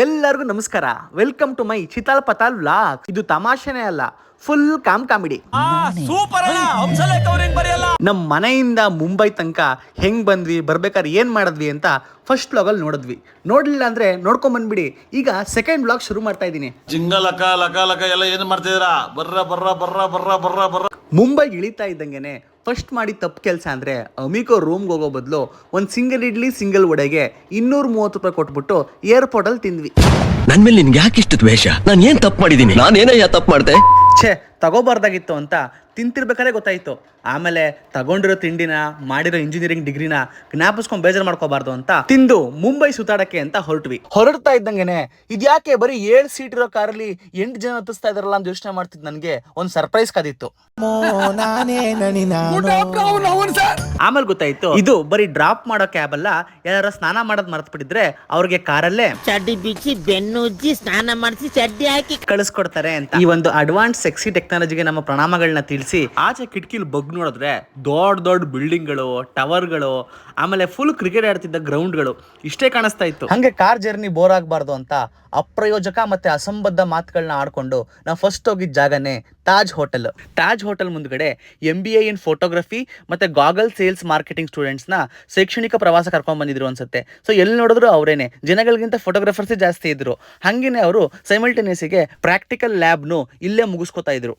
ಎಲ್ಲರಿಗೂ ನಮಸ್ಕಾರ. Welcome to my Chital Patal vlog ಇದು ತಮಾಷೆನೇ ಅಲ್ಲ ಫುಲ್ ಕಾಮ್ ಕಾಮಿಡಿ. ಸೂಪರ್ ನಮ್ಮ ಮನೆಯಿಂದ ಮುಂಬೈ ತನಕ ಹೆಂಗ್ ಬಂದ್ವಿ ಬರ್ಬೇಕಾದ್ರೆ ಏನ್ ಮಾಡಿದ್ವಿ ಅಂತ ಫಸ್ಟ್ ವ್ಲಾಗಲ್ಲಿ ನೋಡಿದ್ವಿ. ನೋಡ್ಲಿಲ್ಲ ಅಂದ್ರೆ ನೋಡ್ಕೊಂಡ್ ಬಂದ್ಬಿಡಿ. ಈಗ ಸೆಕೆಂಡ್ ಬ್ಲಾಗ್ ಶುರು ಮಾಡ್ತಾ ಇದ್ದೀನಿ. ಜಿಂಗ ಲಕ ಲಕ ಲಕ ಎಲ್ಲ ಏನ್ ಮಾಡ್ತಿದ್ದೀರಾ? ಬರ್ರ ಬರ್ರ ಬರ್ರ ಬರ್ರ ಬರ್ರ ಬರ್ರ. ಮುಂಬೈ ಇಳಿತಾ ಇದ್ದಂಗೆನೆ ಫಸ್ಟ್ ಮಾಡಿ ತಪ್ಪು ಕೆಲಸ ಅಂದರೆ ಅಮಿಕೋ ರೂಮ್ಗೆ ಹೋಗೋ ಬದಲು ಒಂದು ಸಿಂಗಲ್ ಇಡ್ಲಿ ಸಿಂಗಲ್ ವಡೆಗೆ ಇನ್ನೂರ ಮೂವತ್ತು ರೂಪಾಯಿ ಕೊಟ್ಬಿಟ್ಟು ಏರ್ಪೋರ್ಟಲ್ಲಿ ತಿಂದ್ವಿ. ನನ್ ಮೇಲೆ ನಿನ್ಗೆ ಯಾಕೆ ಇಷ್ಟು ದ್ವೇಷ? ನಾನು ಏನ್ ತಪ್ಪು ಮಾಡಿದೀನಿ ನಾನೇನಯ್ಯ ತಪ್ಪು ಮಾಡ್ದೆ? ಛೇ ತಗೋಬಾರ್ದಾಗಿತ್ತು ಅಂತ ತಿಂತಿರ್ಬೇಕಾದ್ರೆ ಗೊತ್ತಾಯ್ತು. ಆಮೇಲೆ ತಗೊಂಡಿರೋ ತಿಂಡಿನ ಮಾಡಿರೋ ಇಂಜಿನಿಯರಿಂಗ್ ಡಿಗ್ರಿನ ಜ್ಞಾಪಿಸ್ಕೊಂಡ್ ಬೇಜಾರು ಮಾಡ್ಕೋಬಾರ್ದು ಅಂತ ತಿಂದು ಮುಂಬೈ ಸುತ್ತಾಡಕ್ಕೆ ಅಂತ ಹೊರಟ್ವಿ. ಹೊರಡ್ತಾ ಇದ್ದಂಗೆನೆ ಇದ್ಯಾಕೆ ಬರೀ ಏಳ್ ಸೀಟ್ ಇರೋ ಕಾರಲ್ಲಿ ಎಂಟು ಜನ ಹತ್ತಿಸ್ತಾ ಇದಾರಲ್ಲ ಅಂತ ಯೋಚನೆ ಮಾಡ್ತಿದ್ ನನ್ಗೆ ಒಂದ್ ಸರ್ಪ್ರೈಸ್ ಕಾದಿತ್ತು. ಆಮೇಲೆ ಗೊತ್ತಾಯ್ತು. ಇದು ಬರೀ ಡ್ರಾಪ್ ಮಾಡೋ ಕ್ಯಾಬ್ ಅಲ್ಲ ಯಾರ ಸ್ನಾನ ಮಾಡೋದ್ ಮರೆತು ಬಿಟ್ಟಿದ್ರೆ ಅವ್ರಿಗೆ ಕಾರಲ್ಲೇ ಚಡ್ಡಿ ಬಿಚ್ಚಿ ಬೆನ್ನುಜ್ಜಿ ಸ್ನಾನ ಮಾಡಿಸಿ ಚಡ್ಡಿ ಹಾಕಿ ಕಳಿಸ್ಕೊಡ್ತಾರೆ ಅಂತ. ಈ ಒಂದು ಅಡ್ವಾನ್ಸ್ ಸೆಕ್ಸಿ ಟೆಕ್ನಾಲಜಿಗೆ ನಮ್ಮ ಪ್ರಣಾಮಗಳನ್ನ ತಿಳಿಸಿ. ಆಚೆ ಕಿಟಕಿಲ್ ಬಗ್ ನೋಡಿದ್ರೆ ದೊಡ್ಡ ದೊಡ್ಡ ಬಿಲ್ಡಿಂಗ್ಗಳು ಟವರ್ಗಳು ಆಮೇಲೆ ಫುಲ್ ಕ್ರಿಕೆಟ್ ಆಡ್ತಿದ್ದ ಗ್ರೌಂಡ್ಗಳು ಇಷ್ಟೇ ಕಾಣಿಸ್ತಾ ಇತ್ತು. ಹಂಗೆ ಕಾರ್ ಜರ್ನಿ ಬೋರ್ ಆಗಬಾರ್ದು ಅಂತ ಅಪ್ರಯೋಜಕ ಮತ್ತೆ ಅಸಂಬದ್ಧ ಮಾತುಗಳನ್ನ ಆಡ್ಕೊಂಡು ನಾವು ಫಸ್ಟ್ ಹೋಗಿದ್ದ ಜಾಗನೇ ತಾಜ್ ಹೋಟೆಲ್. ತಾಜ್ ಹೋಟೆಲ್ ಮುಂದ್ಗಡೆ M B A in photography ಮತ್ತೆ ಗಾಗಲ್ ಸೇಲ್ಸ್ ಮಾರ್ಕೆಟಿಂಗ್ ಸ್ಟೂಡೆಂಟ್ಸ್ನ ಶೈಕ್ಷಣಿಕ ಪ್ರವಾಸ ಕರ್ಕೊಂಡ್ ಬಂದಿದ್ರು ಅನ್ಸುತ್ತೆ. ಸೊ ಎಲ್ಲಿ ನೋಡಿದ್ರು ಅವರೇನೆ. ಜನಗಳಿಗಿಂತ ಫೋಟೋಗ್ರಾಫರ್ಸೇ ಜಾಸ್ತಿ ಇದ್ರು. ಹಂಗೇನೆ ಅವರು ಸೈಮಲ್ಟೇನಿಯಸ್ಗೆ ಪ್ರಾಕ್ಟಿಕಲ್ ಲ್ಯಾಬ್ನು ಇಲ್ಲೇ ಮುಗಿಸ್ಕೊತಾ ಇದ್ರು.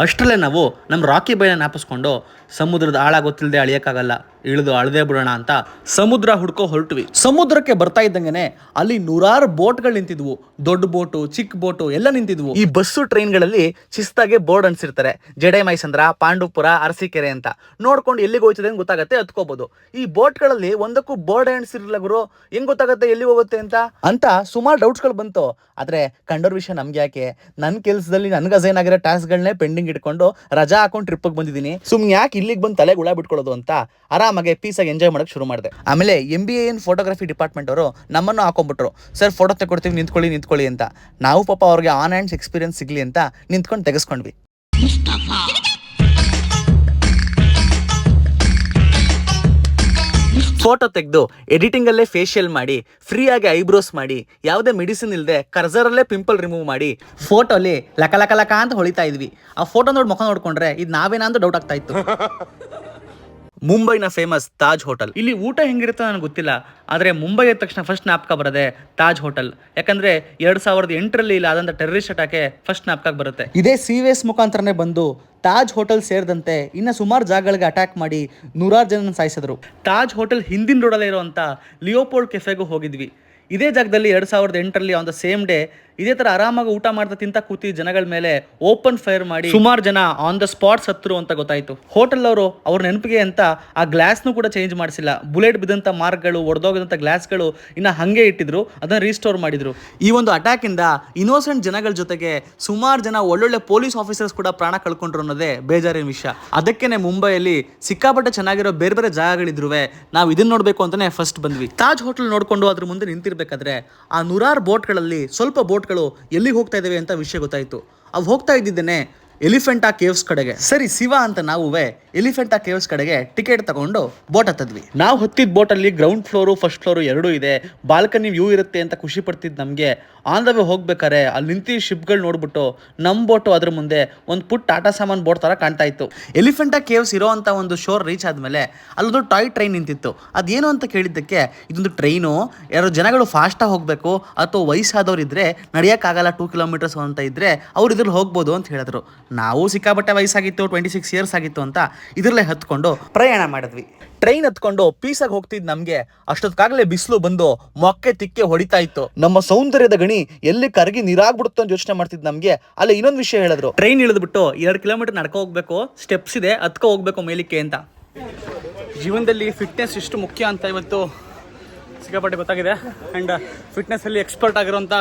ಅಷ್ಟರಲ್ಲೇ ನಾವು ನಮ್ಮ ರಾಕಿ ಬೈನ ಜ್ಞಾಪಿಸ್ಕೊಂಡು ಸಮುದ್ರದ ಆಳ ಗೊತ್ತಿಲ್ಲದೆ ಅಳಿಯಕ್ಕಾಗಲ್ಲ. ಇಳಿದು ಅಳದೆ ಬಿಡೋಣ ಅಂತ ಸಮುದ್ರ ಹುಡ್ಕೋ ಹೊರಟ್ವಿ. ಸಮುದ್ರಕ್ಕೆ ಬರ್ತಾ ಇದ್ದಂಗೆನೆ ಅಲ್ಲಿ ನೂರಾರು ಬೋಟ್ಗಳು ನಿಂತಿದ್ವು. ದೊಡ್ಡ ಬೋಟು, ಚಿಕ್ಕ ಬೋಟು ಎಲ್ಲ ನಿಂತಿದ್ವು. ಈ ಬಸ್ಸು ಟ್ರೈನ್ಗಳಲ್ಲಿ ಶಿಸ್ತಾಗೆ ಬೋರ್ಡ್ ಅನ್ಸಿರ್ತಾರೆ. ಜಡೆ ಮೈಸಂದ್ರ, ಪಾಂಡುಪುರ, ಅರಸೀಕೆರೆ ಅಂತ. ನೋಡ್ಕೊಂಡು ಎಲ್ಲಿಗೆ ಹೋಯ್ತದೆ ಅಂತ ಗೊತ್ತಾಗತ್ತೆ ಹತ್ಕೋಬಹುದು ಈ ಬೋಟ್ಗಳಲ್ಲಿ ಒಂದಕ್ಕೂ ಬೋರ್ಡ್ ಅನ್ಸಿರ್ಲಿಲ್ಲ ಗುರು. ಹೆಂಗ್ ಗೊತ್ತಾಗತ್ತೆ ಎಲ್ಲಿ ಹೋಗುತ್ತೆ ಅಂತ? ಅಂತ ಸುಮಾರು ಡೌಟ್ಸ್ಗಳು ಬಂತು. ಆದ್ರೆ ಕಂಡೋರ್ ವಿಷಯ ನಮ್ಗೆ ಯಾಕೆ? ನನ್ನ ಕೆಲಸದಲ್ಲಿ ನನ್ಗೆ ಅಸೈನ್ ಆಗಿರೋ ಟಾಸ್ಕ್ಗಳನ್ನೇ ಪೆಂಡಿಂಗ್ ಇಟ್ಕೊಂಡು ರಜಾ ಹಾಕೊಂಡು ಟ್ರಿಪ್ಗೆ ಬಂದಿದ್ದೀನಿ. ಸುಮ್ನೆ ಯಾಕೆ ಇಲ್ಲಿಗೆ ಬಂದು ತಲೆಗೆ ಹುಳ ಬಿಟ್ಕೊಳ್ಳೋದು ಅಂತ ಆರಾಮಾಗಿ ಪೀಸಾಗಿ ಎಂಜಾಯ್ ಮಾಡೋಕ್ಕೆ ಶುರು ಮಾಡಿದೆ. ಆಮೇಲೆ M B N photography department ಅವರು ನಮ್ಮನ್ನು ಹಾಕೊಂಡ್ಬಿಟ್ರು ಸರ್ ಫೋಟೋ ತಗೊಡ್ತೀವಿ ನಿಂತ್ಕೊಳ್ಳಿ ನಿಂತ್ಕೊಳ್ಳಿ ಅಂತ. ನಾವು ಪಾಪ ಅವ್ರಿಗೆ ಆನ್ ಹ್ಯಾಂಡ್ಸ್ ಎಕ್ಸ್ಪೀರಿಯನ್ಸ್ ಸಿಗಲಿ ಅಂತ ನಿಂತ್ಕೊಂಡು ತೆಗೆಸ್ಕೊಂಡ್ವಿ. ಫೋಟೋ ತೆಗೆದು ಎಡಿಟಿಂಗ್ ಅಲ್ಲೇ ಫೇಶಿಯಲ್ ಮಾಡಿ ಫ್ರೀಯಾಗಿ ಆಗಿ ಐಬ್ರೋಸ್ ಮಾಡಿ ಯಾವುದೇ ಮೆಡಿಸಿನ್ ಇಲ್ಲದೆ ಕರ್ಸರಲ್ಲೇ ಪಿಂಪಲ್ ರಿಮೂವ್ ಮಾಡಿ ಫೋಟೋಲಿ ಲಕ ಲಕ ಲಕ ಅಂತ ಹೊಳಿತಾ ಇದ್ವಿ. ಆ ಫೋಟೋ ನೋಡಿ ಮುಖ ನೋಡ್ಕೊಂಡ್ರೆ ಇದು ನಾವೇನಾ ಅಂತ ಡೌಟ್ ಆಗ್ತಾ ಇತ್ತು. ಮುಂಬೈನ ಫೇಮಸ್ ತಾಜ್ ಹೋಟೆಲ್ ಇಲ್ಲಿ ಊಟ ಹೆಂಗಿರುತ್ತೋ ನನಗೆ ಗೊತ್ತಿಲ್ಲ ಆದರೆ ಮುಂಬೈ ಎದ್ದ ತಕ್ಷಣ ಫಸ್ಟ್ ಜ್ಞಾಪಕ ಬರದೆ ತಾಜ್ ಹೋಟೆಲ್ ಯಾಕಂದ್ರೆ ಎರಡು ಸಾವಿರದ ಎಂಟರಲ್ಲಿ ಇಲ್ಲ ಆದಂಥ ಟೆರರಿಸ್ಟ್ ಅಟ್ಯಾಕೆ ಫಸ್ಟ್ ಜ್ಞಾಪಕ ಬರುತ್ತೆ. ಇದೇ ಸಿ ವಿ ಎಸ್ ಮುಖಾಂತರನೇ ಬಂದು ತಾಜ್ ಹೋಟೆಲ್ ಸೇರಿದಂತೆ ಇನ್ನು ಸುಮಾರು ಜಾಗಗಳಿಗೆ ಅಟ್ಯಾಕ್ ಮಾಡಿ ನೂರಾರು ಜನ ಸಾಯಿಸಿದ್ರು. ತಾಜ್ ಹೋಟೆಲ್ ಹಿಂದಿನ ರೋಡಲ್ಲೇ ಇರುವಂಥ ಲಿಯೋಪೋಲ್ಡ್ ಕೆಫೆಗೂ ಹೋಗಿದ್ವಿ. ಇದೇ ಜಾಗದಲ್ಲಿ ಎರಡು ಸಾವಿರದ ಎಂಟರಲ್ಲಿ ಆನ್ ದ ಸೇಮ್ ಡೇ ಇದೇ ತರ ಆರಾಮಾಗಿ ಊಟ ಮಾಡ್ತಾ ತಿಂತ ಕೂತಿ ಜನಗಳ ಮೇಲೆ ಓಪನ್ ಫೈರ್ ಮಾಡಿ ಸುಮಾರು ಜನ ಆನ್ ದ ಸ್ಪಾಟ್ ಸತ್ರು ಅಂತ ಗೊತ್ತಾಯ್ತು. ಹೋಟೆಲ್ ಅವರು ಅವ್ರ ನೆನಪಿಗೆ ಅಂತ ಆ ಗ್ಲಾಸ್ನು ಕೂಡ ಚೇಂಜ್ ಮಾಡಿಸಿಲ್ಲ. ಬುಲೆಟ್ ಬಿದ್ದಂತ ಮಾರ್ಕ್ಗಳು ಒಡೆದೋಗಿದಂಥ ಗ್ಲಾಸ್ಗಳು ಇನ್ನ ಹಂಗೆ ಇಟ್ಟಿದ್ರು, ಅದನ್ನ ರೀಸ್ಟೋರ್ ಮಾಡಿದ್ರು. ಈ ಒಂದು ಅಟ್ಯಾಕ್ ಇಂದ ಇನ್ನೋಸೆಂಟ್ ಜನಗಳ ಜೊತೆಗೆ ಸುಮಾರು ಜನ ಒಳ್ಳೊಳ್ಳೆ ಪೊಲೀಸ್ ಆಫೀಸರ್ಸ್ ಕೂಡ ಪ್ರಾಣ ಕಳ್ಕೊಂಡ್ರು ಅನ್ನೋದೇ ಬೇಜಾರಿನ ವಿಷಯ. ಅದಕ್ಕೇನೆ ಮುಂಬೈಯಲ್ಲಿ ಸಿಕ್ಕಾಪಟ್ಟೆ ಚೆನ್ನಾಗಿರೋ ಬೇರೆ ಬೇರೆ ಜಾಗಗಳಿದ್ರು ನಾವು ಇದನ್ನ ನೋಡಬೇಕು ಅಂತಾನೆ ಫಸ್ಟ್ ಬಂದ್ವಿ. ತಾಜ್ ಹೋಟೆಲ್ ನೋಡ್ಕೊಂಡು ಅದ್ರ ಮುಂದೆ ನಿಂತಿರ್ಬೇಕಾದ್ರೆ ಆ ನೂರಾರು ಬೋಟ್ಗಳಲ್ಲಿ ಸ್ವಲ್ಪ ಬೋಟ್ಗಳು ಎಲ್ಲಿಗೆ ಹೋಗ್ತಾ ಇದ್ದಾವೆ ಅಂತ ವಿಷಯ ಗೊತ್ತಾಯಿತು. ಅವು ಹೋಗ್ತಾ ಇದ್ದಿದ್ದೇನೆ ಎಲಿಫೆಂಟಾ ಕೇವ್ಸ್ ಕಡೆಗೆ. ಸರಿ ಶಿವ ಅಂತ ನಾವುವೇ ಎಲಿಫೆಂಟಾ ಕೇವ್ಸ್ ಕಡೆಗೆ ಟಿಕೆಟ್ ತಗೊಂಡು ಬೋಟ್ ಹತ್ತದ್ವಿ. ನಾವು ಹತ್ತಿದ ಬೋಟಲ್ಲಿ ಗ್ರೌಂಡ್ ಫ್ಲೋರು ಫಸ್ಟ್ ಫ್ಲೋರು ಎರಡೂ ಇದೆ. ಬಾಲ್ಕನಿ ವ್ಯೂ ಇರುತ್ತೆ ಅಂತ ಖುಷಿ ಪಡ್ತಿದ್ದು ನಮಗೆ. ಆನ್ ದ ವೇ ಹೋಗ್ಬೇಕಾರೆ ಅಲ್ಲಿ ನಿಂತಿ ಶಿಪ್ಗಳು ನೋಡ್ಬಿಟ್ಟು ನಮ್ಮ ಬೋಟು ಅದ್ರ ಮುಂದೆ ಒಂದು ಪುಟ್ ಟಾಟಾ ಸಾಮಾನ್ ಬೋಟ್ ಥರ ಕಾಣ್ತಾ ಇತ್ತು. ಎಲಿಫೆಂಟಾ ಕೇವ್ಸ್ ಇರೋ ಅಂತ ಒಂದು ಶೋರ್ ರೀಚ್ ಆದಮೇಲೆ ಅಲ್ಲೊಂದು ಟಾಯ್ ಟ್ರೈನ್ ನಿಂತಿತ್ತು. ಅದೇನು ಅಂತ ಕೇಳಿದ್ದಕ್ಕೆ ಇದೊಂದು ಟ್ರೈನು ಯಾರು ಜನಗಳು ಫಾಸ್ಟಾಗಿ ಹೋಗಬೇಕು ಅಥವಾ ವಯಸ್ಸಾದವ್ರು ಇದ್ರೆ ನಡೆಯೋಕ್ಕಾಗಲ್ಲ ಟೂ ಕಿಲೋಮೀಟರ್ಸ್ ಅಂತ ಇದ್ರೆ ಅವ್ರು ಇದ್ರಲ್ಲಿ ಹೋಗ್ಬೋದು ಅಂತ ಹೇಳಿದ್ರು. ನಾವು ಸಿಕ್ಕಾಪಟ್ಟೆ ವಯಸ್ಸಾಗಿತ್ತು ಟ್ವೆಂಟಿ ಸಿಕ್ಸ್ ಇಯರ್ಸ್ ಆಗಿತ್ತು ಅಂತ ಇದರಲ್ಲೇ ಹತ್ಕೊಂಡು ಪ್ರಯಾಣ ಮಾಡಿದ್ವಿ. ಟ್ರೈನ್ ಹತ್ಕೊಂಡು ಪೀಸಾಗಿ ಹೋಗ್ತಿದ್ ನಮ್ಗೆ ಅಷ್ಟೊತ್ತಾಗಲೇ ಬಿಸಿಲು ಬಂದು ಮೊಕ್ಕೆ ತಿಕ್ಕೆ ಹೊಡಿತಾ ಇತ್ತು. ನಮ್ಮ ಸೌಂದರ್ಯದ ಗಣಿ ಎಲ್ಲಿ ಕರಗಿ ನೀರಾಗ್ಬಿಡುತ್ತೋ ಅಂತ ಯೋಚನೆ ಮಾಡ್ತಿದ್ ನಮ್ಗೆ ಅಲ್ಲಿ ಇನ್ನೊಂದು ವಿಷಯ ಹೇಳಿದ್ರು. ಟ್ರೈನ್ ಇಳಿದ್ಬಿಟ್ಟು ಎರಡು ಕಿಲೋಮೀಟರ್ ನಡ್ಕೋ ಹೋಗ್ಬೇಕು ಸ್ಟೆಪ್ಸ್ ಇದೆ, ಹತ್ಕೋ ಹೋಗ್ಬೇಕು ಮೇಲಿಕ್ಕೆ ಅಂತ. ಜೀವನದಲ್ಲಿ ಫಿಟ್ನೆಸ್ ಎಷ್ಟು ಮುಖ್ಯ ಅಂತ ಇವತ್ತು ಸಿಕ್ಕಾಪಟ್ಟೆ ಗೊತ್ತಾಗಿದೆ. ಆ್ಯಂಡ್ ಫಿಟ್ನೆಸ್ಸಲ್ಲಿ ಎಕ್ಸ್ಪರ್ಟ್ ಆಗಿರೋಂಥ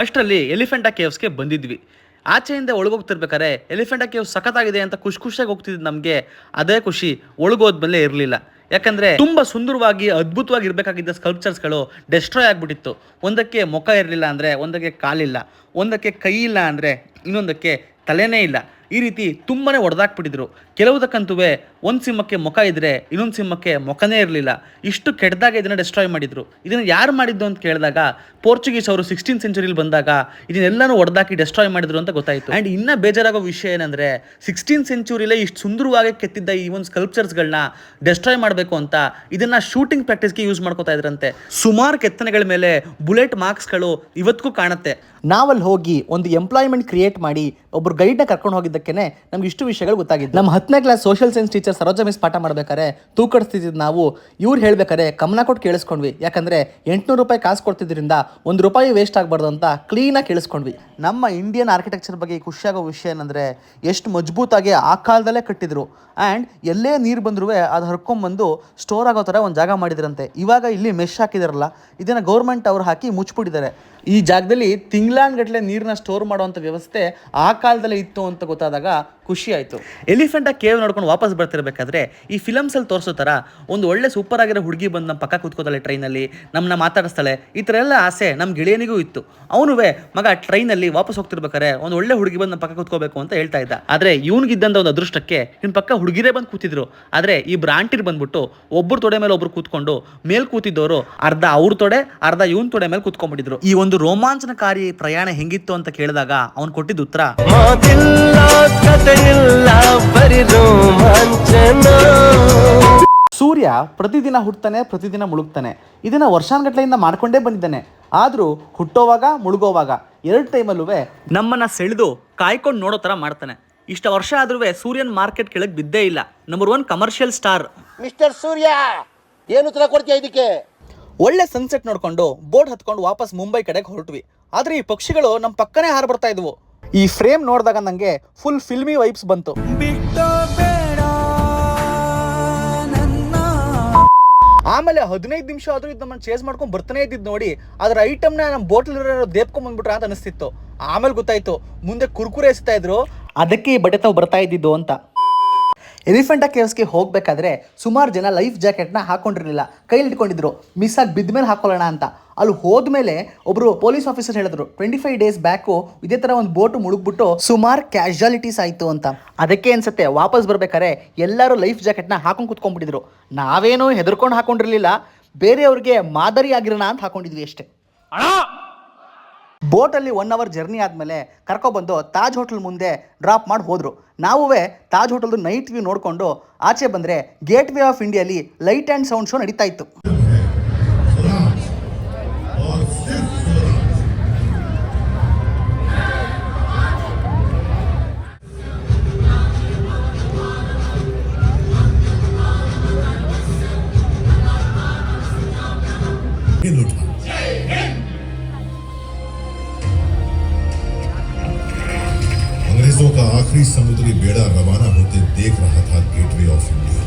ಅಷ್ಟರಲ್ಲಿ ಎಲಿಫೆಂಟಾ ಕೇವ್ಸ್ಗೆ ಬಂದಿದ್ವಿ. ಆಚೆಯಿಂದ ಒಳಗೋಗ್ತಿರ್ಬೇಕಾರೆ ಎಲಿಫೆಂಟಾ ಕೇವ್ಸ್ ಸಖತ್ತಾಗಿದೆ ಅಂತ ಖುಷಿ ಖುಷಿಯಾಗಿ ಹೋಗ್ತಿದ್ದು ನಮಗೆ ಅದೇ ಖುಷಿ, ಒಳಗೋದ್ಮೇಲೆ ಇರಲಿಲ್ಲ. ಯಾಕಂದರೆ ತುಂಬ ಸುಂದರವಾಗಿ, ಅದ್ಭುತವಾಗಿ ಇರಬೇಕಾಗಿದ್ದ ಸ್ಕಲ್ಪ್ಚರ್ಸ್ಗಳು ಡೆಸ್ಟ್ರಾಯ್ ಆಗಿಬಿಟ್ಟಿತ್ತು. ಒಂದಕ್ಕೆ ಮುಖ ಇರಲಿಲ್ಲ ಅಂದರೆ, ಒಂದಕ್ಕೆ ಕಾಲಿಲ್ಲ, ಒಂದಕ್ಕೆ ಕೈ ಇಲ್ಲ ಅಂದರೆ, ಇನ್ನೊಂದಕ್ಕೆ ತಲೆನೇ ಇಲ್ಲ. ಈ ರೀತಿ ತುಂಬನೇ ಹೊಡೆದಾಕ್ಬಿಟ್ಟಿದ್ರು ಕೆಲವುದಕ್ಕಂತೂ ಒಂದು ಸಿಂಹಕ್ಕೆ ಮುಖ ಇದ್ದರೆ ಇನ್ನೊಂದು ಸಿಂಹಕ್ಕೆ ಮುಖನೇ ಇರಲಿಲ್ಲ. ಇಷ್ಟು ಕೆಟ್ಟದಾಗ ಇದನ್ನು ಡೆಸ್ಟ್ರಾಯ್ ಮಾಡಿದ್ರು. ಇದನ್ನು ಯಾರು ಮಾಡಿದ್ದು ಅಂತ ಕೇಳಿದಾಗ ಪೋರ್ಚುಗೀಸ್ ಅವರು ಸಿಕ್ಸ್ಟೀನ್ ಸೆಂಚುರಿಲಿ ಬಂದಾಗ ಇದನ್ನೆಲ್ಲನೂ ಒಡೆದಾಕಿ ಡೆಸ್ಟ್ರಾಯ್ ಮಾಡಿದ್ರು ಅಂತ ಗೊತ್ತಾಯಿತು. ಆ್ಯಂಡ್ ಇನ್ನ ಬೇಜಾರಾಗೋ ವಿಷಯ ಏನಂದರೆ ಸಿಕ್ಸ್ಟೀನ್ ಸೆಂಚುರಿಲೇ ಇಷ್ಟು ಸುಂದರವಾಗಿ ಕೆತ್ತಿದ್ದ ಈ ಒಂದು ಸ್ಕಲ್ಪ್ಚರ್ಸ್ಗಳನ್ನ ಡೆಸ್ಟ್ರಾಯ್ ಮಾಡಬೇಕು ಅಂತ ಇದನ್ನ ಶೂಟಿಂಗ್ ಪ್ರಾಕ್ಟೀಸ್ಗೆ ಯೂಸ್ ಮಾಡ್ಕೋತಾ ಇದ್ರಂತೆ. ಸುಮಾರು ಕೆತ್ತನೆಗಳ ಮೇಲೆ ಬುಲೆಟ್ ಮಾರ್ಕ್ಸ್ಗಳು ಇವತ್ತಿಗೂ ಕಾಣುತ್ತೆ. ನಾವಲ್ಲಿ ಹೋಗಿ ಒಂದು ಎಂಪ್ಲಾಯ್ಮೆಂಟ್ ಕ್ರಿಯೇಟ್ ಮಾಡಿ ಒಬ್ರು ಗೈಡ್ನ ಕರ್ಕೊಂಡು ಹೋಗಿದ್ದಕ್ಕೇನೆ ನಮ್ಗೆ ಇಷ್ಟು ವಿಷಯಗಳು ಗೊತ್ತಾಗಿದ್ದು. ನಮ್ಮ ಹತ್ತನೇ class social science teacher Saroja miss ಪಾಠ ಮಾಡ್ಬೇಕಾರೆ ತೂಕಡಿಸ್ತಿದ್ದು ನಾವು ಇವ್ರು ಹೇಳ್ಬೇಕಾರೆ ಕಮನ ಕೊಟ್ಟು ಕೇಳಿಸ್ಕೊಂಡ್ವಿ. ಯಾಕಂದ್ರೆ ಎಂಟ್ನೂರು ರೂಪಾಯಿ ಕಾಸು ಕೊಡ್ತಿದ್ರಿಂದ ಒಂದು ರೂಪಾಯಿ ವೇಸ್ಟ್ ಆಗಬಾರ್ದು ಅಂತ ಕ್ಲೀನಾಗಿ ಕೇಳಿಸ್ಕೊಂಡ್ವಿ. ನಮ್ಮ ಇಂಡಿಯನ್ ಆರ್ಕಿಟೆಕ್ಚರ್ ಬಗ್ಗೆ ಖುಷಿಯಾಗೋ ವಿಷಯ ಏನಂದ್ರೆ ಎಷ್ಟು ಮಜಬೂತಾಗಿ ಆ ಕಾಲದಲ್ಲೇ ಕಟ್ಟಿದ್ರು. ಆ್ಯಂಡ್ ಎಲ್ಲೇ ನೀರು ಬಂದರೂ ಅದು ಹರ್ಕೊಂಬಂದು ಸ್ಟೋರ್ ಆಗೋ ಥರ ಒಂದು ಜಾಗ ಮಾಡಿದ್ರಂತೆ. ಇವಾಗ ಇಲ್ಲಿ ಮೆಶ್ ಹಾಕಿದಾರಲ್ಲ, ಇದನ್ನು ಗೌರ್ಮೆಂಟ್ ಅವ್ರು ಹಾಕಿ ಮುಚ್ಚಿಬಿಟ್ಟಿದ್ದಾರೆ ಈ ಜಾಗದಲ್ಲಿ ತಿಂಗ್ಳಾನ್ಗಟ್ಲೆ ನೀರನ್ನ ಸ್ಟೋರ್ ಮಾಡುವಂಥ ವ್ಯವಸ್ಥೆ ಆ ಕಾಲದಲ್ಲೇ ಇತ್ತು ಅಂತ ಗೊತ್ತಾದಾಗ ಖುಷಿ ಆಯಿತು. ಎಲಿಫೆಂಟ ಕೇವ್ ನೋಡ್ಕೊಂಡು ವಾಪಸ್ ಬರ್ತಿರ್ಬೇಕಾದ್ರೆ ಈ ಫಿಲಮ್ಸಲ್ಲಿ ತೋರಿಸೋ ಥರ ಒಂದು ಒಳ್ಳೆ ಸೂಪರ್ ಆಗಿರೋ ಹುಡುಗಿ ಬಂದು ನಮ್ಮ ಪಕ್ಕ ಕೂತ್ಕೋತಾಳೆ ಟ್ರೈನಲ್ಲಿ ನಮ್ಮನ್ನ ಮಾತಾಡಿಸ್ತಾಳೆ. ಈ ಥರ ಎಲ್ಲ ಆಸೆ ನಮ್ಮ ಗೆಳೆಯನಿಗೂ ಇತ್ತು. ಅವನುವೇ ಮಗ ಟ್ರೈನಲ್ಲಿ ವಾಪಸ್ ಹೋಗ್ತಿರ್ಬೇಕಾರೆ ಒಂದು ಒಳ್ಳೆ ಹುಡುಗಿ ಬಂದು ನಮ್ಮ ಪಕ್ಕ ಕೂತ್ಕೋಬೇಕು ಅಂತ ಹೇಳ್ತಾ ಇದ್ದ. ಆದರೆ ಇವ್ನಿಗಿದ್ದಂಥ ಒಂದು ಅದೃಷ್ಟಕ್ಕೆ ಇವ್ನ ಪಕ್ಕ ಹುಡುಗಿರೇ ಬಂದು ಕೂತಿದ್ರು. ಆದರೆ ಈ ಬ್ರಾಂಟಿರ್ ಬಂದ್ಬಿಟ್ಟು ಒಬ್ಬರು ತೊಡೆ ಮೇಲೆ ಒಬ್ರು ಕೂತ್ಕೊಂಡು ಮೇಲ್ ಕೂತಿದ್ದವರು ಅರ್ಧ ಅವ್ರ ತೊಡೆ, ಅರ್ಧ ಇವನ್ ತೊಡೆ ಮೇಲೆ ಕೂತ್ಕೊಂಡ್ಬಿಟ್ಟಿದ್ರು. ಈ ಒಂದು ರೋಮಾಂಚನಕಾರಿ ಪ್ರಯಾಣ ಹೆಂಗಿತ್ತು ಅಂತ ಕೇಳಿದಾಗ ಅವನು ಕೊಟ್ಟಿದ್ದ ಉತ್ತರ ಸೂರ್ಯ ಪ್ರತಿದಿನ ಹುಟ್ಟತಾನೆ ಪ್ರತಿದಿನ ಮುಳುಗ್ತಾನೆ. ಇದನ್ನ ವರ್ಷಾನ್ಗಟ್ಲೆಯಿಂದ ಮಾಡ್ಕೊಂಡೇ ಬಂದಿದ್ದಾನೆ. ಆದರೂ ಹುಟ್ಟೋವಾಗ ಮುಳುಗೋವಾಗ ಎರಡು ಟೈಮಲ್ಲೂ ನಮ್ಮನ್ನ ಸೆಳೆದು ಕಾಯ್ಕೊಂಡು ನೋಡೋ ತರ ಮಾಡ್ತಾನೆ. ಇಷ್ಟ ವರ್ಷ ಆದ್ರೂ ಸೂರ್ಯನ್ ಮಾರ್ಕೆಟ್ ಕೆಳಗೆ ಬಿದ್ದೇ ಇಲ್ಲ. Number one commercial star mister Surya ಏನು ತರ ಕೊಡ್ತೀಯ ಇದಕ್ಕೆ? ಒಳ್ಳೆ ಸನ್ಸೆಟ್ ನೋಡ್ಕೊಂಡು ಬೋಟ್ ಹತ್ಕೊಂಡು ವಾಪಸ್ ಮುಂಬೈ ಕಡೆಗೆ ಹೊರಟ್ವಿ. ಆದ್ರೆ ಈ ಪಕ್ಷಿಗಳು ನಮ್ಮ ಪಕ್ಕನೇ ಹಾರ ಬರ್ತಾ ಇದ್ವು. ಈ ಫ್ರೇಮ್ ನೋಡಿದಾಗ ನಂಗೆ ಫುಲ್ ಫಿಲ್ಮಿ ವೈಬ್ಸ್ ಬಂತು. ಆಮೇಲೆ ಹದಿನೈದು ನಿಮಿಷ ಆದ್ರೂ ಇದು ನಮ್ಮನ್ನ ಚೇಸ್ ಮಾಡ್ಕೊಂಡು ಬರ್ತಾನೆ ಇದ್ದಿದ್ದು ನೋಡಿ ಅದ್ರ ಐಟಮ್ನ ನಮ್ಮ ಬೋಟ್ಲ್ ಇರೋ ದೇಪ್ಕೊಂಡ್ ಬಂದ್ಬಿಟ್ರ ಅಂತ ಅನಿಸ್ತಿತ್ತು. ಆಮೇಲೆ ಗೊತ್ತಾಯ್ತು, ಮುಂದೆ ಕುರ್ಕುರೆ ಎಸ್ತಾ ಇದ್ರು, ಅದಕ್ಕೆ ಈ ತಾವು ಬರ್ತಾ ಇದ್ದಿದ್ದು ಅಂತ. ಎಲಿಫೆಂಟ ಕೇವ್ಸ್ಗೆ ಹೋಗಬೇಕಾದ್ರೆ ಸುಮಾರು ಜನ ಲೈಫ್ ಜಾಕೆಟ್ನ ಹಾಕೊಂಡಿರಲಿಲ್ಲ. ಕೈಲಿ ಇಟ್ಕೊಂಡಿದ್ರು ಮಿಸ್ ಬಿದ್ದ ಮೇಲೆ ಹಾಕೊಳ್ಳೋಣ ಅಂತ. ಅಲ್ಲಿ ಹೋದ್ಮೇಲೆ ಒಬ್ಬರು ಪೊಲೀಸ್ ಆಫೀಸರ್ ಹೇಳಿದ್ರು ಟ್ವೆಂಟಿ ಫೈವ್ ಡೇಸ್ ಬ್ಯಾಕು ಇದೇ ಥರ ಒಂದು ಬೋಟ್ ಮುಳುಗ್ಬಿಟ್ಟು ಸುಮಾರು ಕ್ಯಾಶುಯಾಲಿಟೀಸ್ ಆಯಿತು ಅಂತ. ಅದಕ್ಕೆ ಅನ್ಸುತ್ತೆ, ವಾಪಸ್ ಬರ್ಬೇಕಾದ್ರೆ ಎಲ್ಲರೂ ಲೈಫ್ ಜಾಕೆಟ್ನ ಹಾಕೊಂಡು ಕುತ್ಕೊಂಡ್ಬಿಟ್ಟಿದ್ರು. ನಾವೇನೋ ಹೆದರ್ಕೊಂಡು ಹಾಕೊಂಡಿರಲಿಲ್ಲ. ಬೇರೆಯವ್ರಿಗೆ ಮಾದರಿ ಆಗಿರೋಣ ಅಂತ ಹಾಕೊಂಡಿದ್ವಿ ಅಷ್ಟೇ. ಬೋಟಲ್ಲಿ ಒನ್ ಅವರ್ ಜರ್ನಿ ಆದಮೇಲೆ ಕರ್ಕೊಬಂದು ತಾಜ್ ಹೋಟೆಲ್ ಮುಂದೆ ಡ್ರಾಪ್ ಮಾಡಿ ಹೋದರು. ನಾವುವೇ ತಾಜ್ ಹೋಟೆಲ್ದು ನೈಟ್ ವ್ಯೂ ನೋಡಿಕೊಂಡು ಆಚೆ ಬಂದರೆ ಗೇಟ್ ವೇ ಆಫ್ ಇಂಡಿಯಾಲಿ ಲೈಟ್ ಆ್ಯಂಡ್ ಸೌಂಡ್ ಶೋ ನಡೀತಾ ಇತ್ತು. आखिरी समुद्री बेड़ा रवाना होते देख रहा था गेटवे ऑफ़ इंडिया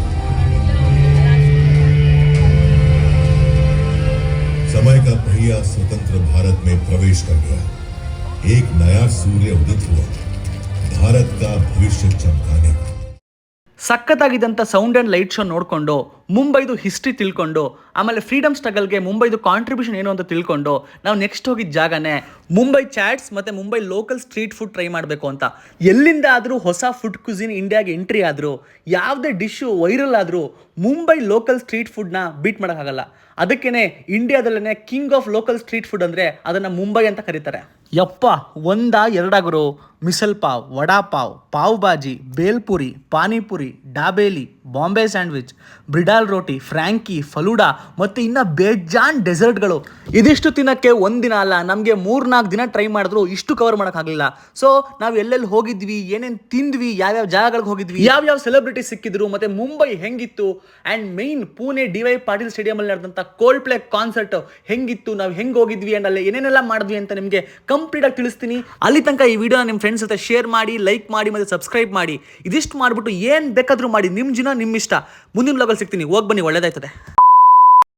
समय का पहिया स्वतंत्र भारत में प्रवेश कर गया। एक नया सूर्य उदित हुआ। भारत का भविष्य चमकाने को। ಸಖತ್ತಾಗಿದ್ದಂಥ ಸೌಂಡ್ ಆ್ಯಂಡ್ ಲೈಟ್ ಶೋ ನೋಡಿಕೊಂಡು, ಮುಂಬೈದು ಹಿಸ್ಟ್ರಿ ತಿಳ್ಕೊಂಡು, ಆಮೇಲೆ ಫ್ರೀಡಮ್ ಸ್ಟ್ರಗಲ್ಗೆ ಮುಂಬೈದು ಕಾಂಟ್ರಿಬ್ಯೂಷನ್ ಏನು ಅಂತ ತಿಳ್ಕೊಂಡು, ನಾವು ನೆಕ್ಸ್ಟ್ ಹೋಗಿದ್ದ ಜಾಗನೇ ಮುಂಬೈ ಚಾಟ್ಸ್ ಮತ್ತು Mumbai local street food try ಮಾಡಬೇಕು ಅಂತ. ಎಲ್ಲಿಂದ ಆದರೂ ಹೊಸ ಫುಡ್ ಕುಸಿನ್ ಇಂಡಿಯಾಗೆ ಎಂಟ್ರಿ ಆದರೂ, ಯಾವುದೇ ಡಿಶ್ಶು ವೈರಲ್ ಆದರೂ ಮುಂಬೈ ಲೋಕಲ್ ಸ್ಟ್ರೀಟ್ ಫುಡ್ನ ಬೀಟ್ ಮಾಡೋಕ್ಕಾಗಲ್ಲ ಅದಕ್ಕೇ ಇಂಡಿಯಾದಲ್ಲೇ king of local street food ಅಂದರೆ ಅದನ್ನು ಮುಂಬೈ ಅಂತ ಕರೀತಾರೆ. ಯಪ್ಪ ಒಂದ ಎರಡಾಗರು? ಮಿಸಲ್ ಪಾವ್ ವಡಾ ಪಾವ್ ಪಾವ್ ಬಾಜಿ ಬೇಲ್ಪುರಿ ಪಾನಿಪುರಿ ಡಾಬೇಲಿ. ಬಾಂಬೆ ಸ್ಯಾಂಡ್ವಿಚ್, ಬ್ರಿಡಾಲ್ ರೋಟಿ, ಫ್ರ್ಯಾಂಕಿ, ಫಲೂಡಾ ಮತ್ತು ಇನ್ನು ಬೇಜಾನ್ ಡೆಸರ್ಟ್ಗಳು. ಇದಿಷ್ಟು ತಿನ್ನಕ್ಕೆ ಒಂದಿನ ಅಲ್ಲ, ನಮಗೆ ಮೂರ್ನಾಲ್ಕು ದಿನ ಟ್ರೈ ಮಾಡಿದ್ರು, ಇಷ್ಟು ಕವರ್ ಮಾಡೋಕ್ಕಾಗಲಿಲ್ಲ. ಸೊ ನಾವು ಎಲ್ಲೆಲ್ಲಿ ಹೋಗಿದ್ವಿ, ಏನೇನು ತಿಂದ್ವಿ, ಯಾವ್ಯಾವ ಜಾಗಗಳಿಗೆ ಹೋಗಿದ್ವಿ, ಯಾವ್ಯಾವ ಸೆಲೆಬ್ರಿಟಿ ಸಿಕ್ಕಿದ್ರು, ಮತ್ತು ಮುಂಬೈ ಹೆಂಗಿತ್ತು and main Pune D Y Patil ಸ್ಟೇಡಿಯಮಲ್ಲಿ ನಡೆದಂಥ ಕೋಲ್ಡ್ ಪ್ಲೇ ಕಾನ್ಸರ್ಟ್ ಹೆಂಗಿತ್ತು, ನಾವು ಹೆಂಗೆ ಹೋಗಿದ್ವಿ ಆ್ಯಂಡ್ ಅಲ್ಲಿ ಏನೇನೆಲ್ಲ ಮಾಡಿದ್ವಿ ಅಂತ ನಿಮಗೆ ಕಂಪ್ಲೀಟಾಗಿ ತಿಳಿಸ್ತೀನಿ. ಅಲ್ಲಿ ತನಕ ಈ ವಿಡಿಯೋ ನಿಮ್ಮ ಫ್ರೆಂಡ್ಸ್ ಜೊತೆ ಶೇರ್ ಮಾಡಿ ಲೈಕ್ ಮಾಡಿ, ಮತ್ತು ಸಬ್ಸ್ಕ್ರೈಬ್ ಮಾಡಿ. ಇದಿಷ್ಟು ಮಾಡಿಬಿಟ್ಟು ಏನು ಬೇಕಾದರೂ ಮಾಡಿ ನಿಮ್ಮ ಜೀವನ ನಿಮ್ಮ ಇಷ್ಟ ಮುಂದಿನ ಬ್ಲಾಗಲ್ಲಿ ಸಿಗ್ತೀನಿ. ಹೋಗಿ ಬನ್ನಿ ಒಳ್ಳೇದಾಯ್ತದೆ.